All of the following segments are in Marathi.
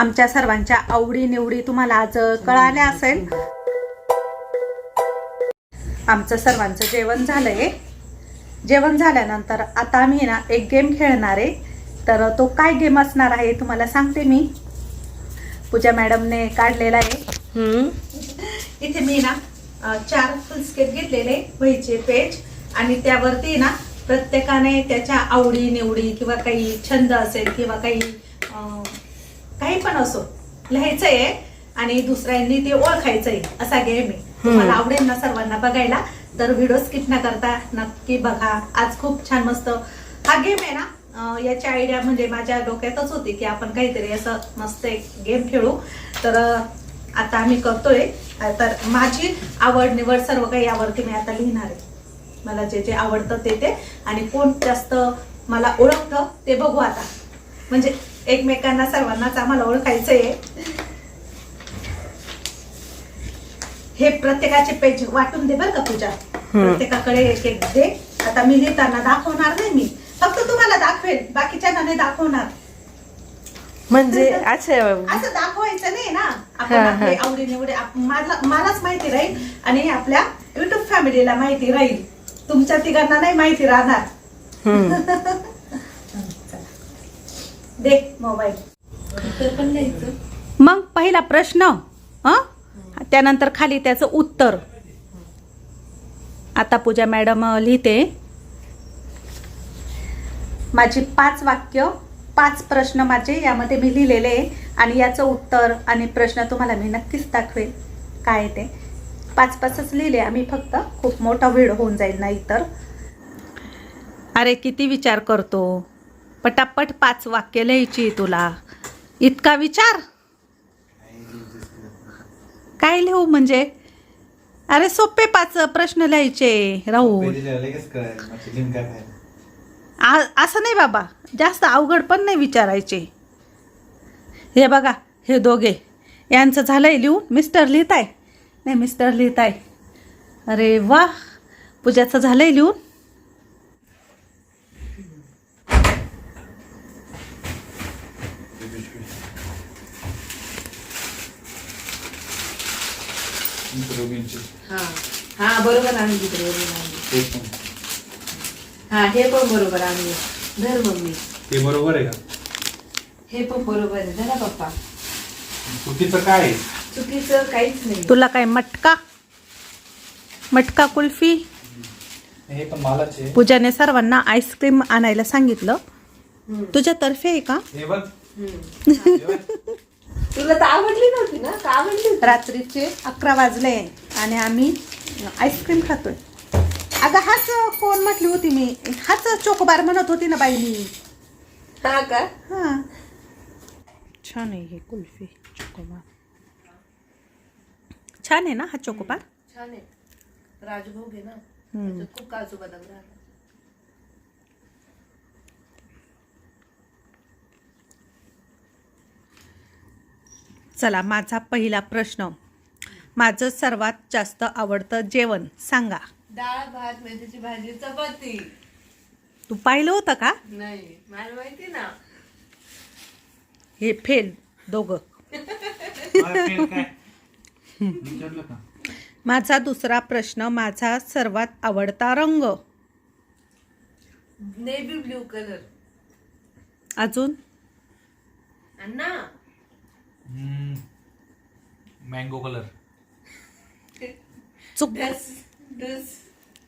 आमच्या सर्वांच्या आवडी निवडी तुम्हाला आज कळाल्या असेल. आमचं सर्वांचं जेवण झालंय. जेवण झाल्यानंतर आता आम्ही ना एक गेम खेळणार आहे. तर तो काय गेम असणार आहे तुम्हाला सांगते मी. पूजा मॅडमने काढलेला आहे. इथे मी ना चार फुलस्केप घेतलेले वहीचे पेज आणि त्यावरती ना प्रत्येकाने त्याच्या आवडी निवडी किंवा काही छंद असेल किंवा काही काही पण असो लिहायचंय आणि दुसऱ्यांनी ते ओळखायचंय असा गेम आहे. तुम्हाला आवडेल ना सर्वांना बघायला तर व्हिडिओ स्किप न करता नक्की बघा. आज खूप छान मस्त. हा गेम आहे ना याची आयडिया म्हणजे माझ्या डोक्यातच होती की आपण काहीतरी असं मस्त एक गेम खेळू. तर आता आम्ही करतोय. तर माझी आवड निवड सर्व काही यावरती मी आता लिहिणार आहे. मला जे जे आवडतं ते ते. आणि कोण जास्त मला ओळखतं ते बघू आता. म्हणजे एकमेकांना सर्वांनाच आम्हाला ओळखायचं आहे हे प्रत्येकाचे पेज वाटून दे बरं का पूजा. प्रत्येकाकडे एक एक दे. आता मी लिहिताना दाखवणार नाही मी. फक्त तुम्हाला दाखवेल. बाकीच्यांना नाही दाखवणार. म्हणजे अच्छा असं दाखवायचं नाही ना. आपण. आपली आवडी निवडी मलाच माहिती राहील आणि आपल्या युट्यूब फॅमिलीला माहिती राहील. तुमच्या तिघांना नाही माहिती राहणार. दे मोबाईल. मग पहिला प्रश्न हं? त्यानंतर खाली त्याचं उत्तर. आता पूजा मॅडम लिहिते. माझी पाच वाक्य पाच प्रश्न माझे यामध्ये मी लिहिलेले आणि याचं उत्तर आणि प्रश्न तुम्हाला मी नक्कीच दाखवेल. काय आहे ते? पाच पाचच लिहिले आम्ही फक्त खूप मोठा व्हिडिओ होऊन जाईल नाही तर अरे किती विचार करतो. पटापट पाच वाक्य लिहायची तुला. इतका विचार? काय लिहू म्हणजे? अरे सोपे पाच प्रश्न लिहायचे राहू लगेच कळेल लिहून काय फायदा? आ- असं नाही बाबा जास्त अवघड पण नाही विचारायचे. हे बघा हे दोघे. यांचं झालंय लिहून मिस्टर लिहिताय? नाही मिस्टर लिहिताय. अरे वा पूजाचं झालंय लिहून? हा. हा बरोबर तिकडे पण. हा हे पण बरोबर धर मम्मी. ते बरोबर आहे का? हे पण बरोबर आहे. धरा पप्पा. चुकीचं काय आहे? चुकीचं काहीच नाही. तुला काय मटका? मटका कुल्फी? हे पण मालाच आहे. पूजाने सर्वांना आईस्क्रीम आणायला सांगितलं. हम्म. तुझ्यातर्फे आहे का? हे बघ. हम्म. हे बघ. तुला तर आवडली नव्हती ना? का आवडली? रात्रीचे अकरा वाजले आणि आम्ही आईस्क्रीम खातोय. अगं हाच कोण म्हटली होती मी? हाच चोकोबार म्हणत होती ना बाई मी. हा का? हा. छान आहे हे कुल्फी चोकोबार. छान आहे ना हा चोकोबार? छान आहे. राजभोग आहे ना. त्याच्यात खूप काजू बदाम राहतात. चला माझा पहिला प्रश्न. माझं सर्वात जास्त आवडतं जेवण सांगा. डाळ भात मेथीची भाजी चपाती. तू पाहिलं होतं का? नाही मला माहिती ना. हे फेल दोघं. विचारलं का? माझा दुसरा प्रश्न माझा सर्वात आवडता रंग. Navy blue colour. अजून? अण्णा मँगो कलर चुक डस डस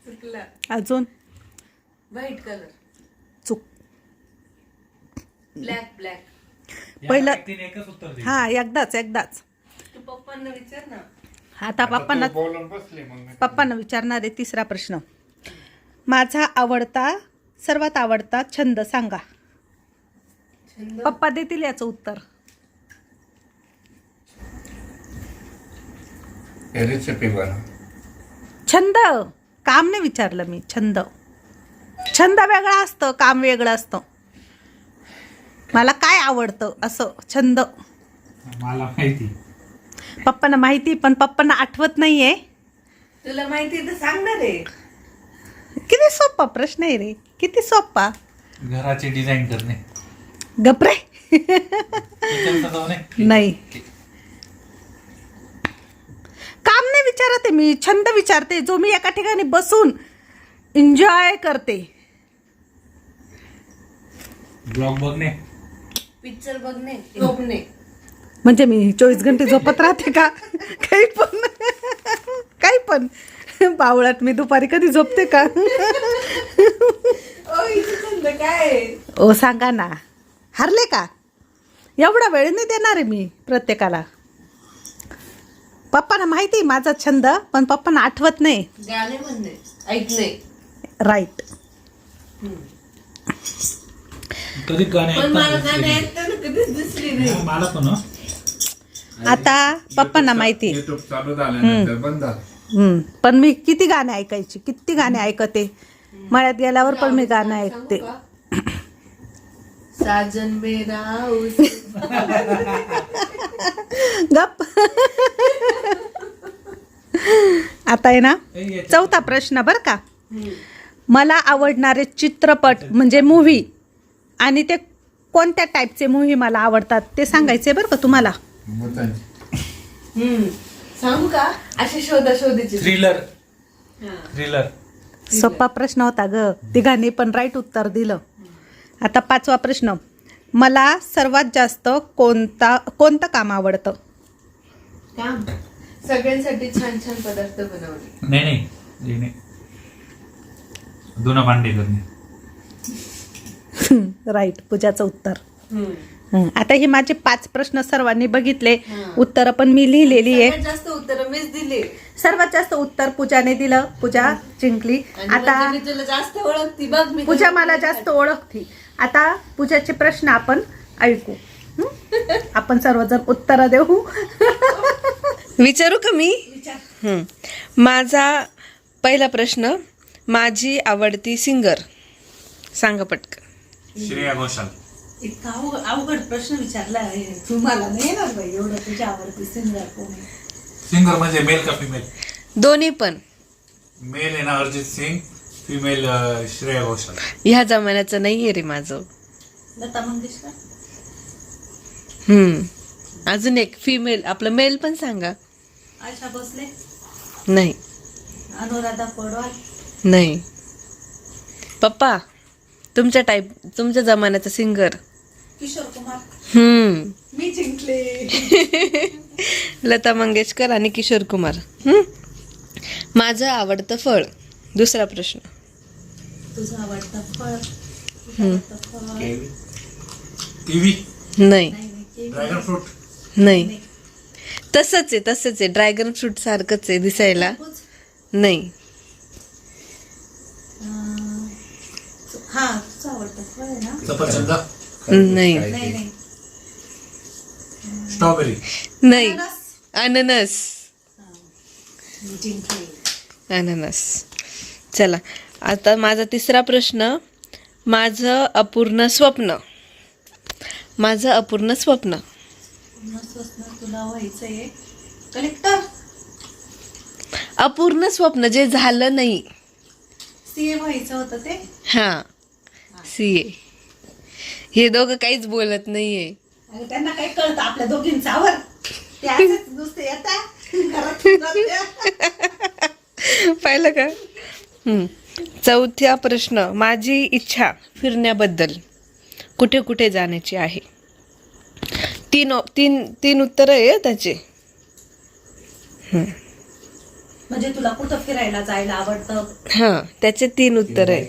चुकला. अजून? व्हाईट कलर चुक ब्लॅक ब्लॅक पहिलं- तिने एकच उत्तर दे हा एकदाच एकदाच. तू पप्पांना विचार ना. आता पप्पांना बोलून बसले मग मी. पप्पांना विचारणार आहे तिसरा प्रश्न. माझा आवडता सर्वात आवडता छंद सांगा. छंद? पप्पा देतील याचं उत्तर. रेसिपी बनव छंद. काम नाही विचारलं मी. छंद. छंद वेगळा असतं काम वेगळं असतं. मला काय आवडतं असं छंद? मला माहिती. पप्पांना माहिती पण पप्पांना आठवत नाहीये. तुला माहिती आहे तर सांगणार आहे किती सोपा प्रश्न आहे रे. किती सोपा. घराचे डिझाईन करणे. गपरे किचनचं जाऊ नये. नाही. काम नाही विचारते मी छंद विचारते जो मी एका ठिकाणी बसून एन्जॉय करते. ब्लॉग बघणे. पिक्चर बघणे झोपणे. म्हणजे मी चोवीस घंटे झोपत राहते का? काही पण. काही पण. बावळात मी दुपारी कधी झोपते का? काय? ओ सांगा ना. हरले का? एवढा वेळ नाही देणार आहे मी प्रत्येकाला. पप्पांना माहिती आहे माझा छंद पण पप्पांना आठवत नाही गाणे म्हणणे ऐकणे राईट कधी गाणे पण मला ऐकताना गाणे दिसले ऐकताना कधीच दिसली नाही नाही. मला पण हं. आता पप्पांना माहिती आहे. युट्यूब चालू झाल्यानंतर बंद झालं हम्म. पण मी किती गाणे ऐकायची किती गाणे ऐकते मळ्यात गेल्यावर पण मी गाणं ऐकते? साजन मेरा उस गप. आता आहे ना चौथा प्रश्न बर का. मला आवडणारे चित्रपट म्हणजे मूव्ही आणि ते कोणत्या टाईपचे मूव्ही मला आवडतात ते सांगायचे बरं का तुम्हाला. सांगू का? अशी शोधा शोधीची. थ्रिलर हा. थ्रिलर सोपा प्रश्न होता ग. तिघांनी पण राईट उत्तर दिलं. आता पाचवा प्रश्न. मला सर्वात जास्त कोणता कोणतं काम आवडतं? काम? सगळ्यांसाठी छान छान पदार्थ बनवणे. नाही नाही. हे नाही. दोन भांडे करणे. राईट पूजाचं उत्तर. हम्म. हं, आता हे माझे पाच प्रश्न सर्वांनी बघितले. हं. उत्तरं पण मी लिहिलेली आहे. सगळ्यात जास्त उत्तर मीच दिली. सर्वात जास्त उत्तर पूजाने दिलं. पूजा जिंकली. आणि आता म्हणजे मी तुला जास्त ओळखती. बघ मी पूजा मला जास्त ओळखती. आता पूजाचे प्रश्न आपण ऐकू? आपण सर्वजण उत्तर देऊ. विचारू का मी? हं. माझा पहिला प्रश्न माझी आवडती सिंगर सांगा पटकन. श्रेया घोषाल. इतका अवघड प्रश्न विचारला आहे. तुम्हाला नाही येणार बाई एवढं तुझ्या आवडती सिंगर कोण? सिंगर म्हणजे मेल का फिमेल दोन्ही पण. मेल आहे ना अरिजित सिंग. फिमेल श्रेया घोषाल. ह्या जमान्याचं नाही आहे रे माझं. लता मंगेशकर? हम्म. अजून एक फिमेल आपलं मेल पण सांगा. आशा भोसले? नाही. अनुराधा पौडवाल? नाही. पप्पा तुमच्या टाईप तुमच्या जमान्याचा सिंगर किशोर कुमार? हम्म. मी जिंकले. लता मंगेशकर आणि किशोर कुमार. हम्म? माझं आवडतं फळ दुसरा प्रश्न. तुझं आवडतं फळ? तुझं आवडतं फळ? किवी. नाही ड्रॅगन फ्रूट नाही तसंच आहे तसंच आहे. ड्रॅगन फ्रूट सारखंच आहे दिसायला. नाही. अं, हा तुझं आवडतं फळ आहे ना? सफरचंद. नाही. नाही नाही. स्ट्रॉबेरी नाही. अननस. अननस मी जिंकले. अननस चला. आता माझा तिसरा प्रश्न माझं अपूर्ण स्वप्न. माझं अपूर्ण स्वप्न. पूर्ण स्वप्न तुला व्हायचंय. कलेक्टर अपूर्ण स्वप्न जे झालं नाही. सीए व्हायचं होतं ते? हां सी ए हे दोघं काहीच बोलत नाहीये. अगं त्यांना काही कळतं आपल्या दोघींचावर ते असेच नुसते येतात. घरात. पाहिलं का? हम्म. चौथ्या प्रश्न माझी इच्छा फिरण्याबद्दल. कुठे कुठे जाण्याची आहे? तीन तीन तीन उत्तर आहे हं त्याचे. म्हणजे तुला कुठं फिरायला जायला आवडतं? हां त्याचे तीन उत्तर आहे.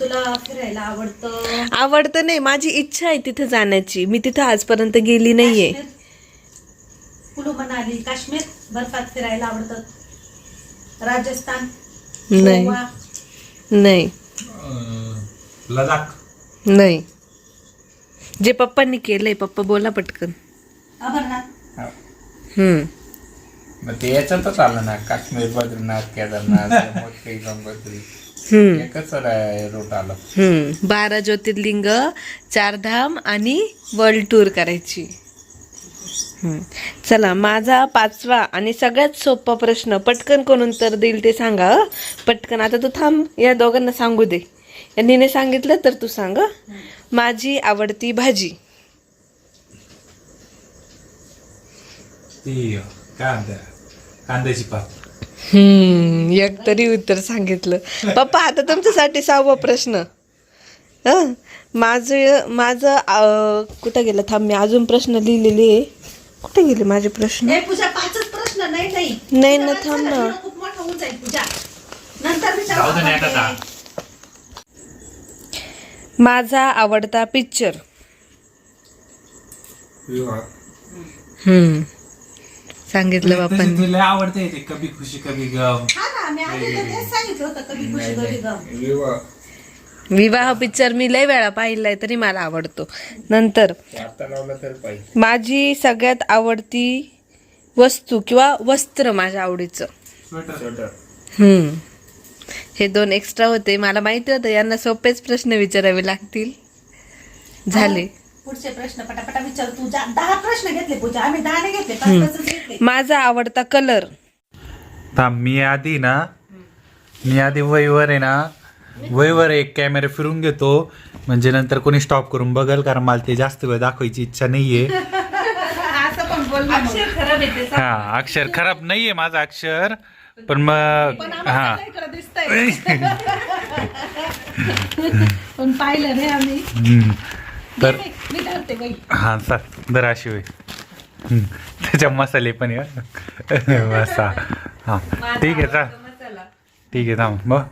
तुला फिरायला आवडतं? आवडतं नाही माझी इच्छा आहे तिथे जाण्याची. मी तिथे आजपर्यंत गेली नाहीये? कुलू मनाली काश्मीर बर्फात फिरायला आवडतं. राजस्थान नाही. गोवा. नाही. लडाख. नाही. जे पप्पांनी केलंय पप्पा बोला पटकन. अमरनाथ. हम्म. मग ते याच्यातच आलं ना काश्मीर बद्रीनाथ केदारनाथ यमुनोत्री, गंगोत्री. हम्म. एकच रूट आलं. हम्म. बारा ज्योतिर्लिंग चारधाम आणि वर्ल्ड टूर करायची. चला माझा पाचवा आणि सगळ्यात सोपा प्रश्न पटकन कोण उत्तर देईल ते सांगा? पटकन आता तू थांब या दोघांना सांगू दे. यांनी सांगितलं तर तू सांग? माझी आवडती भाजी. ती कांद्याची पात. हम्म एक तरी उत्तर सांगितलं. पप्पा आता तुमच्यासाठी सहावा प्रश्न? माझं माझं कुठं गेलं? थांब मी अजून प्रश्न लिहिलेले आहे. कुठे गेले माझे प्रश्न? हे पूजा पाचच प्रश्न नाही नाही. नाही ना थांब ना. खूप मोठा होऊन जाईल पूजा. नंतर जाऊ दे नाही आता. माझा आवडता पिक्चर हम्म. सांगितलं बापांनी. तिला आवडते ते कभी खुशी कभी गम. हा ना मी आधी तर तेच सांगितलं होतं कधी खुशी कधी गम. विवाह. पिक्चर मी लय वेळा पाहिलाय तरी मला आवडतो. नंतर आता लावलं तर पाहिजे. माझी सगळ्यात आवडती वस्तू किंवा वस्त्र माझ्या आवडीचं. स्वेटर हम्म. हे दोन एक्स्ट्रा होते. मला माहिती होतं यांना सोपेच प्रश्न विचारावे लागतील. झाले. पुढचे प्रश्न पटापटा विचार. तू जा- दहा प्रश्न घेतले पूजा. आम्ही दहा नाही घेतले पाच पाचच घेतले. माझा आवडता कलर थांब मी आधी ना मी आधी वहीवर आहे ना वहीवर एक कॅमेरा फिरून घेतो. म्हणजे नंतर कोणी स्टॉप करून बघल कारण मला ते जास्त वेळ दाखवायची इच्छा नाहीये. खराब येते हा अक्षर खराब नाहीये माझं अक्षर. पण मग हा. पण पाहिलं नाही आम्ही. हम्म. तर मी- मी धरते बाई. हा सर दर अशी होय. हम्म. त्याच्या मसाले पण आहे. मसा. हा. ठीक आहे चाल ठीक आहे थांब मग.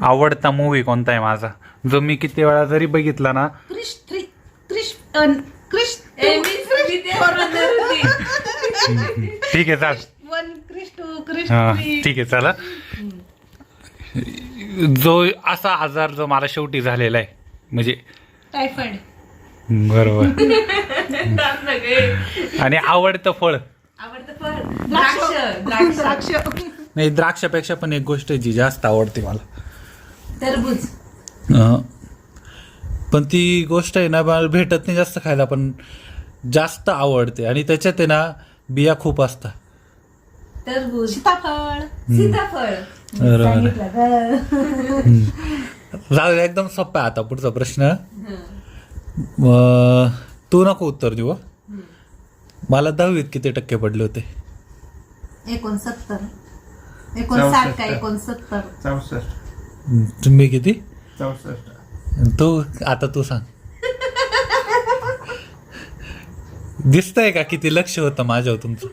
आवडता मूवी कोणता आहे माझा? जो मी किती वेळा जरी बघितला ना क्रिश त्रि- क्रिश अन- क्रिश ठीक आहे चाल. वन क्रिश टू क्रिश हा थ्री. ठीक आहे चला. जो असा आजार जो मला शेवटी झालेला आहे म्हणजे टायफॉइड बरोबर. आणि आवडतं फळ? आवडतं फळ. द्राक्ष. द्राक्ष. द्राक्ष. नाही द्राक्षापेक्षा पण एक गोष्ट आहे जी जास्त आवडते मला. टरबूज. अं, पण ती गोष्ट आहे ना मला भेटत नाही जास्त खायला पण जास्त आवडते. आणि त्याच्यात आहे ना बिया खूप असतात. टरबूज. सीताफळ. सीताफळ. जाऊ दे, एकदम सोपा आहे आता पुढचा प्रश्न. अं, तू नको उत्तर देऊ हं. मला दहावीत किती टक्के पडले होते? एकोणसत्तर. एकोणसाठ का एकोणसत्तर? चौसष्ट. तुम्ही किती? चौसष्ट. तू आता तू सांग. दिसतंय का किती लक्ष होतं माझ्यावर तुमचं?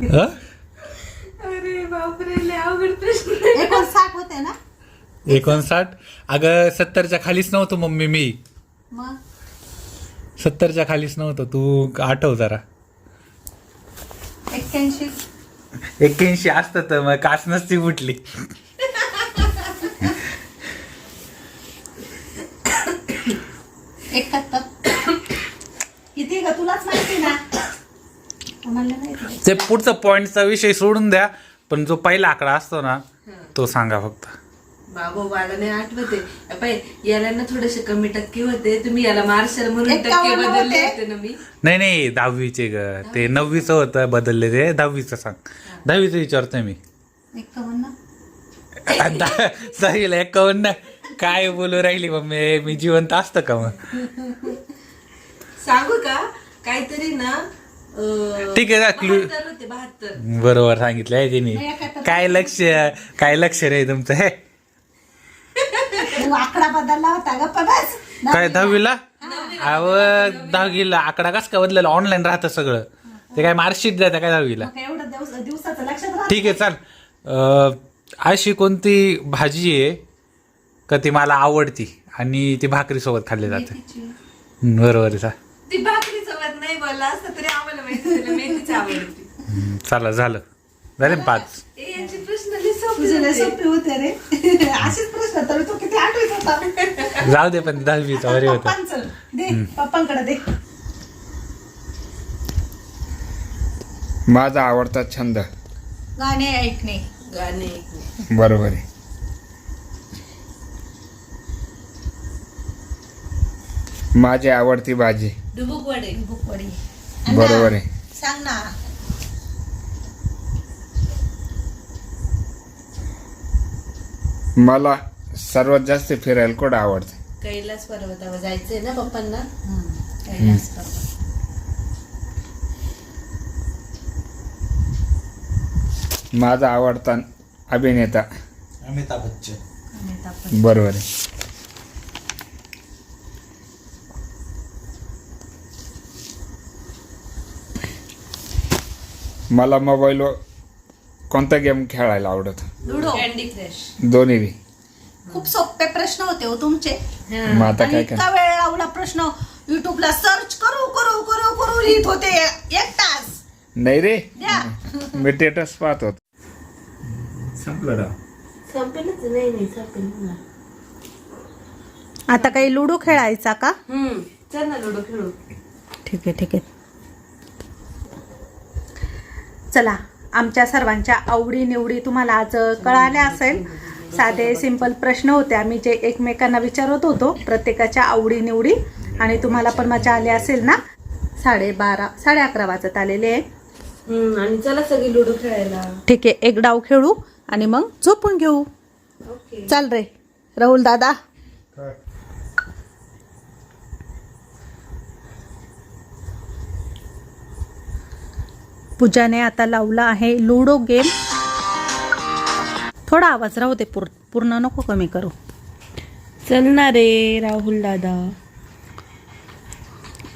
हं? एकोणसाठ होते ना? एकोणसाठ? अगं सत्तरच्या खालीच नव्हतो मम्मी मी. मग? सत्तरच्या खालीच नव्हतं तू आठव जरा. एक्क्याऐंशी. एक्क्याऐंशी असतं तर मग काच नसती उठली एकाहत्तर किती का तुलाच माहिती ना आम्हाला नाही माहिती. ते पुढचा पॉइंटचा विषय सोडून द्या पण जो पहिला आकडा असतो ना तो सांगा फक्त. बाबा मला नाही आठवते पाय याला ना थोडेसे कमी टक्के होते. तुम्ही याला मार्शल म्हणून टक्के एक्कावन्न बदलले होते. होते ना मी? नाही नाही दहावीचे ग. ते नववीचं होतं बदलले ते. दहावीचं सांग. दहावीचं विचारतोय मी. एक्कावन्न दहावीला एकावन्न काय बोलू राहिली मम्मी? मी जिवंत असतं का मग? सांगू का? काहीतरी ना ठीक आहे बहात्तर बरोबर सांगितलं आहे तिने. काय लक्ष काय लक्ष रे तुमचं हे? आकडा बदलला होता गप्पा बस. काय दहावीला? अव दहावीला आकडा कस काय बदलेला? ऑनलाईन राहतं सगळं. ते काय मार्कशीट द्या काय दहावीला? ठीक आहे चाल. अशी कोणती भाजी आहे का ती मला आवडती आणि ती भाकरी सोबत खाल्ली जाते? बरोबर आहे नाही बोलला असतं तरी आम्हाला माहिती मेथीची आवडती चला झालं. झाले ना पाच? ए, यांचे प्रश्न सोपे तुझे लय होते. सोपे होते रे. असेच प्रश्न तर तू किती आठवत होता? जाऊ दे पण दहावीचा बरे होतं. पप्पांचं. दे पप्पांकडे दे. माझा आवडता छंद. गाणे ऐकणे. गाणे बरोबर आहे. माझी आवडती भाजी. डुबुक वडे बुकवडी बरोबर आहे. सांग ना. मला सर्वात जास्त फिरायला कुठं आवडतं? कैलास पर्वतावर जायचंय ना पप्पांना? कैलास पर्वत. माझा आवडता अभिनेता अमिताभ बच्चन. अमिताभ बच्चन. बरोबर आहे. मला मोबाईलवर कोणता गेम खेळायला आवडत? लुडो कॅन्डी क्रश दोन्ही बी. खूप सोपे प्रश्न होते हो तुमचे. मग आता आणि काय इतका काय वेळ लावला प्रश्न. युट्यूबला सर्च करू करू करू करू लिहित होते. एक तास. नाही रे. द्या. मी टेटस पाहत. होत संपलं राव संपेलच. नाही नाही संपेल आता काही लुडो खेळायचा का? चल ना लुडो खेळू. ठीक आहे ठीक आहे. चला आमच्या सर्वांच्या आवडी निवडी तुम्हाला आज कळाल्या असेल. साधे सिंपल प्रश्न होते. आम्ही जे एकमेकांना विचारत होतो प्रत्येकाच्या आवडी निवडी आणि तुम्हाला पण मजा आली असेल ना? साडेबारा साडे अकरा वाजत आलेले आहे. हम्म आणि चला सगळी लुडो खेळायला. ठीक आहे एक डाव खेळू आणि मग झोपून घेऊ. ओके. चाल रे. राहुल दादा. पूजाने आता लावला आहे लुडो गेम. थोडा आवाज राहू दे पूर पूर्ण नको कमी करू. चल ना रे राहुल दादा.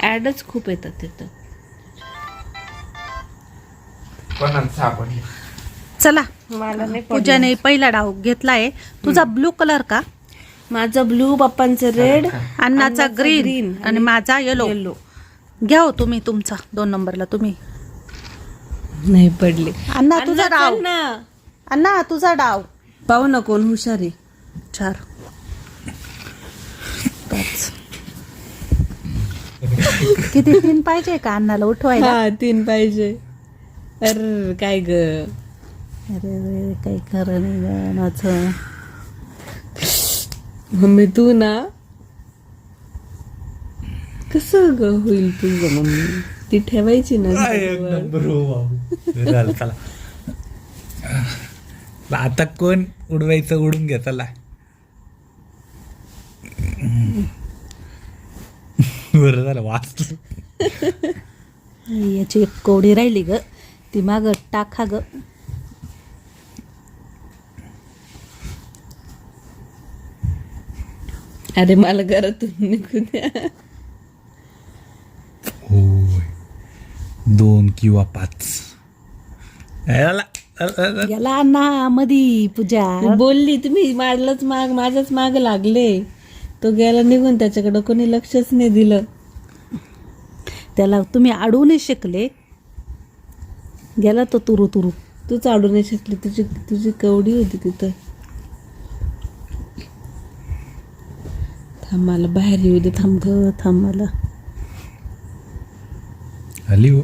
ॲडच खूप येतात तिथं. चला मला नाही पूजाने पहिला डाव घेतलाय. तुझा ब्लू कलर का? माझं ब्लू पप्पांचं रेड अन्नाचा ग्रीन आणि माझा येलो येलो घ्या हो तुम्ही तुमचा दोन नंबरला तुम्ही. नाही पडले. अण्णा तुझा डाव ना. अण्णा तुझा डाव. पाहू ना कोण हुशार आहे. चार. पाच. किती? तीन पाहिजे का अण्णाला उठवायला? हा तीन पाहिजे. अर काय ग? अरे रे काही खरं नाही गं माझं. मम्मी तू ना कसं ग होईल तुझं मम्मी? ती ठेवायची ना जवळ. नंबर हो बाबू झालं चला. आता कोण उडवायचं उडून घ्या चला. बरं झालं वाचलं. याची एक कोडी राहिली ग. ती माग टाका ग. अरे मला घरातून निघू द्या. दोन किंवा पाच. याला, अण्णा मधी पूजा. बोलली तुम्ही मारलंच माग माझ्याच माग लागले. तो गेला निघून त्याच्याकडे कोणी लक्षच नाही दिलं. त्याला तुम्ही अडवून शिकले. गेला तो तुरु तुरु. तू चाडू नाही शकली तुझी तुझी कवडी होती तिथं. थांब मला बाहेर येऊ दे. थांब थांब ग हो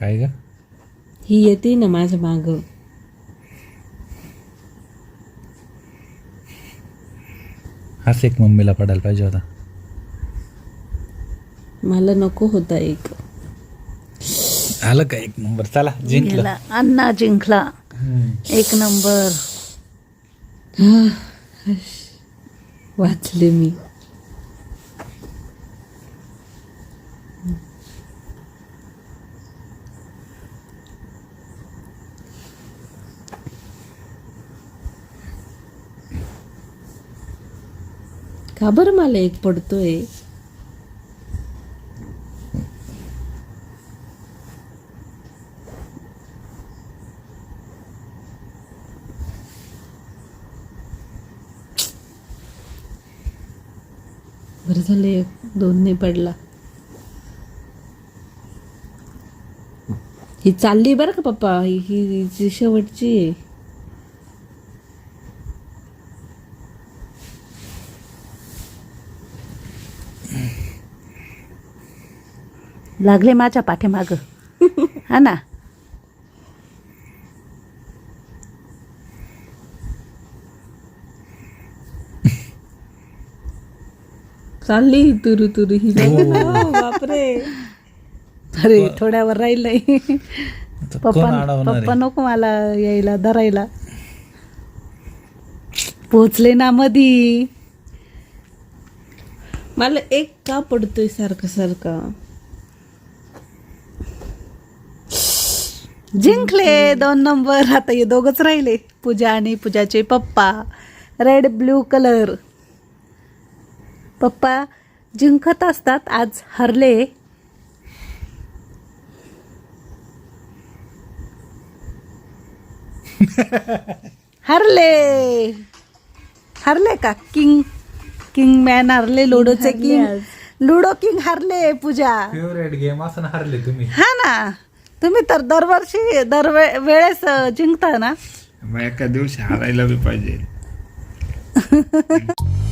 काय ग ही येते ना माझ्या माग हाच एक मम्मीला पडायला पाहिजे होता. मला नको होता एक. आलं का एक नंबर? चला जिंकलं. गेला. अण्णा जिंकला. एक नंबर. वाचले मी. का बरं मला एक पडतोय? बरं झालं एक दोन नाही पडला. ही चालली बरं का पप्पा? ही ही शेवटची आहे. लागले माझ्या पाठीमाग. हा ना? चालली तुरु तुरु ही. बापरे. अरे थोड्यावर राहिलंय. पप्पा पप्पा नको मला यायला धरायला. पोचले ना मधी. मला एक का पडतोय सारखं सारखं? जिंकले दोन नंबर. आता हे दोघच राहिले. पूजा आणि पूजाचे पप्पा. रेड ब्ल्यू कलर पप्पा जिंकत असतात आज हरले. हरले. हरले का? किंग किंग मॅन हरले लुडोचे किंग लुडो किंग हरले पूजा. फेवरेट गेम असं हरले तुम्ही. हा ना. तुम्ही तर दरवर्षी दर वेळेस जिंकता ना? मग एका दिवशी हारायला बी पाहिजे.